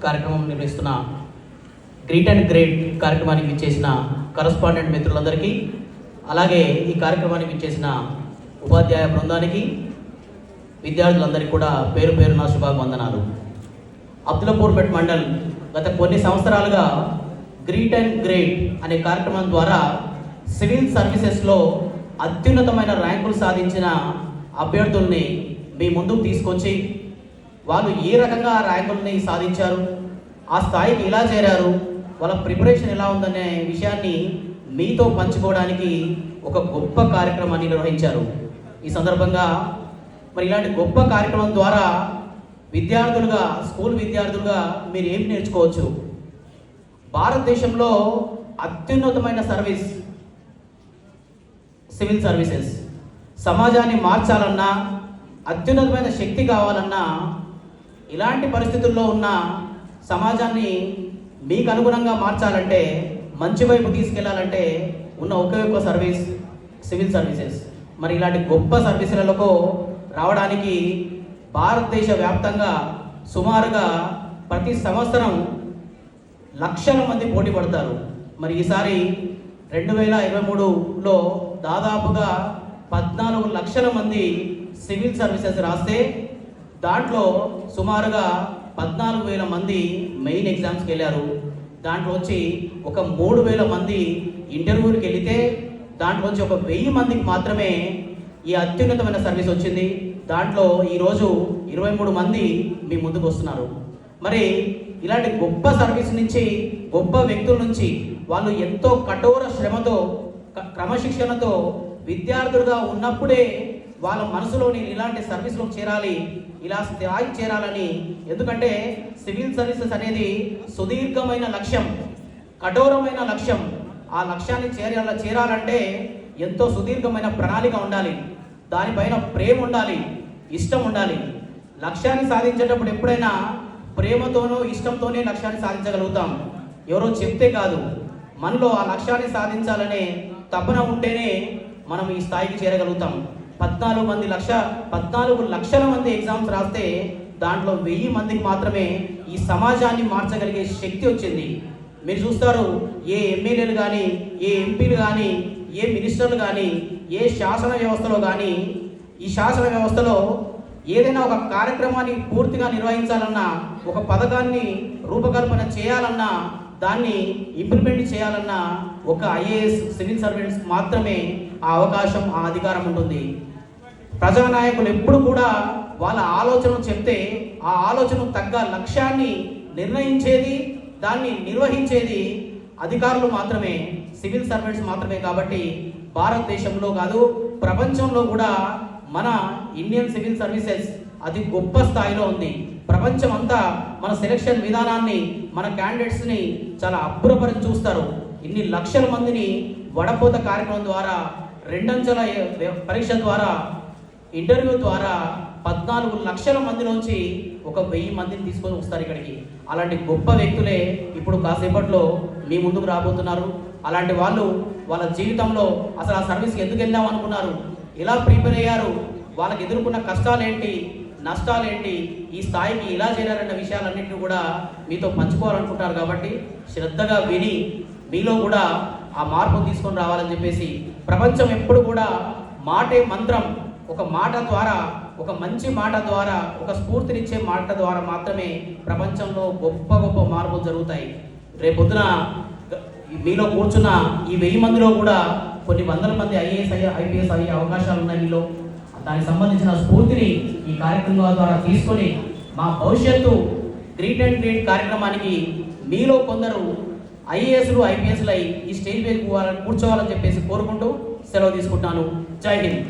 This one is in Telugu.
కార్యక్రమం నిర్వహిస్తున్న గ్రీట్ అండ్ గ్రేట్ కార్యక్రమానికి విచ్చేసిన కరస్పాండెంట్ మిత్రులందరికీ అలాగే ఈ కార్యక్రమానికి విచ్చేసిన ఉపాధ్యాయ బృందానికి విద్యార్థులందరికీ కూడా పేరు పేరున శుభాభివందనాలు. అబ్దులపూర్పేట్ మండల్ గత కొన్ని సంవత్సరాలుగా గ్రీట్ అండ్ గ్రేట్ అనే కార్యక్రమం ద్వారా సివిల్ సర్వీసెస్లో అత్యున్నతమైన ర్యాంకులు సాధించిన అభ్యర్థుల్ని మీ ముందుకు తీసుకొచ్చి వాళ్ళు ఏ రకంగా ఆ ర్యాంకుల్ని సాధించారు? ఆ స్థాయికి ఎలా చేరారు? వాళ్ళ ప్రిపరేషన్ ఎలా ఉందనే విషయాన్ని మీతో పంచుకోవడానికి ఒక గొప్ప కార్యక్రమాన్ని నిర్వహించారు. ఈ సందర్భంగా మరి ఇలాంటి గొప్ప కార్యక్రమం ద్వారా విద్యార్థులుగా స్కూల్ విద్యార్థులుగా మీరు ఏం నేర్చుకోవచ్చు? భారతదేశంలో అత్యున్నతమైన సర్వీస్ సివిల్ సర్వీసెస్. సమాజాన్ని మార్చాలన్నా అత్యున్నతమైన శక్తి కావాలన్నా ఇలాంటి పరిస్థితుల్లో ఉన్న సమాజాన్ని మీకు అనుగుణంగా మార్చాలంటే మంచి వైపు తీసుకెళ్ళాలంటే ఉన్న ఒకే ఒక్క సర్వీస్ సివిల్ సర్వీసెస్. మరి ఇలాంటి గొప్ప సర్వీసులకు రావడానికి భారతదేశ వ్యాప్తంగా సుమారుగా ప్రతి సంవత్సరం లక్షల మంది పోటీ పడతారు. మరి ఈసారి రెండు వేల ఇరవై మూడులో దాదాపుగా పద్నాలుగు లక్షల మంది సివిల్ సర్వీసెస్ రాస్తే దాంట్లో సుమారుగా పద్నాలుగు వేల మంది మెయిన్ ఎగ్జామ్స్కి వెళ్ళారు. దాంట్లో వచ్చి ఒక మూడు వేల మంది ఇంటర్వ్యూకి వెళితే దాంట్లో వచ్చి ఒక వెయ్యి మందికి మాత్రమే ఈ అత్యున్నతమైన సర్వీస్ వచ్చింది. దాంట్లో ఈరోజు ఇరవై మూడు మంది మీ ముందుకు వస్తున్నారు. మరి ఇలాంటి గొప్ప సర్వీస్ నుంచి గొప్ప వ్యక్తుల నుంచి వాళ్ళు ఎంతో కఠోర శ్రమతో క్రమశిక్షణతో విద్యార్థులుగా ఉన్నప్పుడే వాళ్ళ మనసులోని ఇలాంటి సర్వీస్లో చేరాలి ఇలా స్థాయికి చేరాలని. ఎందుకంటే సివిల్ సర్వీసెస్ అనేది సుదీర్ఘమైన లక్ష్యం కఠోరమైన లక్ష్యం. ఆ లక్ష్యాన్ని చేరాల చేరాలంటే ఎంతో సుదీర్ఘమైన ప్రణాళిక ఉండాలి. దానిపైన ప్రేమ ఉండాలి ఇష్టం ఉండాలి. లక్ష్యాన్ని సాధించేటప్పుడు ఎప్పుడైనా ప్రేమతోనో ఇష్టంతోనే లక్ష్యాన్ని సాధించగలుగుతాం. ఎవరో చెప్తే కాదు. మనలో ఆ లక్ష్యాన్ని సాధించాలనే తపన ఉంటేనే మనం ఈ స్థాయికి చేరగలుగుతాం. పద్నాలుగు మంది లక్ష పద్నాలుగు లక్షల మంది ఎగ్జామ్స్ రాస్తే దాంట్లో వెయ్యి మందికి మాత్రమే ఈ సమాజాన్ని మార్చగలిగే శక్తి వచ్చింది. మీరు చూస్తారు ఏ ఎమ్మెల్యేలు కానీ ఏ ఎంపీలు కానీ ఏ మినిస్టర్లు కానీ ఏ శాసన వ్యవస్థలో కానీ ఈ శాసన వ్యవస్థలో ఏదైనా ఒక కార్యక్రమాన్ని పూర్తిగా నిర్వహించాలన్నా ఒక పథకాన్ని రూపకల్పన చేయాలన్నా దాన్ని ఇంప్లిమెంట్ చేయాలన్న ఒక ఐఏఎస్ సివిల్ సర్వెంట్స్ మాత్రమే ఆ అవకాశం ఆ అధికారం ఉంటుంది. ప్రజానాయకులు ఎప్పుడు కూడా వాళ్ళ ఆలోచన చెప్తే ఆ ఆలోచన తగ్గ లక్ష్యాన్ని నిర్ణయించేది దాన్ని నిర్వహించేది అధికారులు మాత్రమే సివిల్ సర్వెంట్స్ మాత్రమే కాబట్టి భారతదేశంలో కాదు ప్రపంచంలో కూడా మన ఇండియన్ సివిల్ సర్వీసెస్ అది గొప్ప స్థాయిలో ఉంది. ప్రపంచం అంతా మన సెలక్షన్ విధానాన్ని మన క్యాండిడేట్స్ని చాలా అబ్బురపరిచి చూస్తారు. ఇన్ని లక్షల మందిని వడపోత కార్యక్రమం ద్వారా రెండంచెల పరీక్ష ద్వారా ఇంటర్వ్యూ ద్వారా పద్నాలుగు లక్షల మంది నుంచి ఒక వెయ్యి మందిని తీసుకొని వస్తారు ఇక్కడికి. అలాంటి గొప్ప వ్యక్తులే ఇప్పుడు కాసేపట్లో మీ ముందుకు రాబోతున్నారు. అలాంటి వాళ్ళు వాళ్ళ జీవితంలో అసలు ఆ సర్వీస్కి ఎందుకు వెళ్దాం అనుకున్నారు? ఎలా ప్రిపేర్ అయ్యారు? వాళ్ళకి ఎదుర్కొన్న కష్టాలు ఏంటి నష్టాలు ఏంటి ఈ స్థాయికి ఎలా చేరారన్న విషయాలన్నింటినీ కూడా మీతో పంచుకోవాలనుకుంటారు కాబట్టి శ్రద్ధగా విని మీలో కూడా ఆ మార్పు తీసుకొని రావాలని చెప్పేసి ప్రపంచం ఎప్పుడు కూడా మాటే మంత్రం ఒక మాట ద్వారా ఒక మంచి మాట ద్వారా ఒక స్ఫూర్తినిచ్చే మాట ద్వారా మాత్రమే ప్రపంచంలో గొప్ప గొప్ప మార్పులు జరుగుతాయి. రేపొద్దున మీలో కూర్చున్న ఈ వెయ్యి మందిలో కూడా కొన్ని వందల మంది ఐఏఎస్ అయ్యే ఐపీఎస్ అయ్యే అవకాశాలు ఉన్నాయి మీలో. దానికి సంబంధించిన స్ఫూర్తిని ఈ కార్యక్రమం ద్వారా తీసుకొని మా భవిష్యత్తు గ్రీట్ అండ్ గ్రీట్ కార్యక్రమానికి మీలో కొందరు ఐఏఎస్లు ఐపీఎస్లు అయి ఈ స్టేజ్ మీద కూర్చోవాలని చెప్పేసి కోరుకుంటూ సెలవు తీసుకుంటున్నాను. జై హింద్.